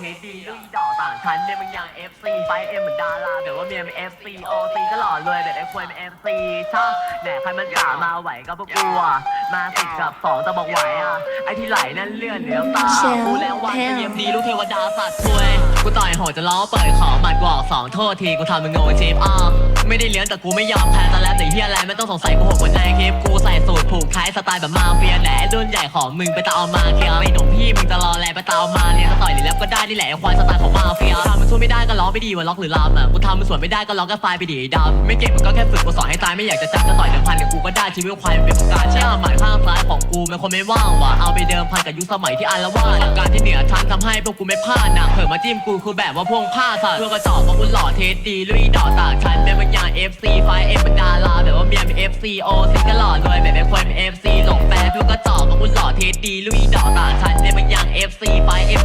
เทสดีลุยดอกต่างชั้นเนี่ยมึงยัง FC ไฟเอ็มเหมือนดาราแบบว่าเมียเป็น FC OC ก็หล่อรวยแบบไอ้ควยเป็น FC ชาแหน่ใครมันกล้ามาไหวก็พวกกูอะมาสิบกับสองแต่บอกไหวอะไอ้ที่ไหลนั่นเลื่อนเหลือตากูแล้ววันเกมดีลูกเทวดาสัตว์ช่วยกูต่อยโหดจะล้อเปิดขอหมัดกวอกสองโทษทีกูทำมึงโง่ชิปอ้าไม่ได้เลี้ยงแต่กูไม่ยอมแพ้ตอนแรกแต่เฮียอะไรไม่ต้องสงสัยกูหกหัวใจคลิปกูใส่สูตรผูกท้าย สไตล์แบบมาเฟียแหละรุ่นใหญ่ของมึงไปตาเอามาเคลียไม่หนุ่มพี่มึงจะรอแลไปตาเอามาเลี้ยต่อยหรือแล้วก็ได้นี่แหละควายสไตล์ของมาเฟียทำมันช่วยไม่ได้ก็ร้องไปดีว่าล็อกหรือลามอะกูทำมันสวนไม่ได้ก็ร้องก็ไฟล์ไปดีดำไม่เก่งมันก็แค่ฝึกกูสอนให้ตายไม่อยากจะจับจะต่อยเดิมพันกับกูก็ได้ชีวิตควายเป็นประการเชื่อหมายข้างซ้ายของกูมันคนไม่ว่างว่ะเอาไปเดิมพันกับยุคสมัยที่อารวาสการที่เหนือชั้นทำให้พวกกูไม่พลาดนะเผิ่มาจิ้มกูคือแบบว่าพวงผ้าสัตว์เพื่อกระจอกเพราะกูหล่อเทสดีลุยดอต่างชั้นเป็นบางอย่าง FC ไฟเเมียเป็น FC O ซิก็หล่อรวยแบบเป็นคน FC หลงแฟนเพื่อกระจอกเพราะกูหล่อเทสดีลุยดอกต่างชั้นเป็นบางอย่าง FC ไฟ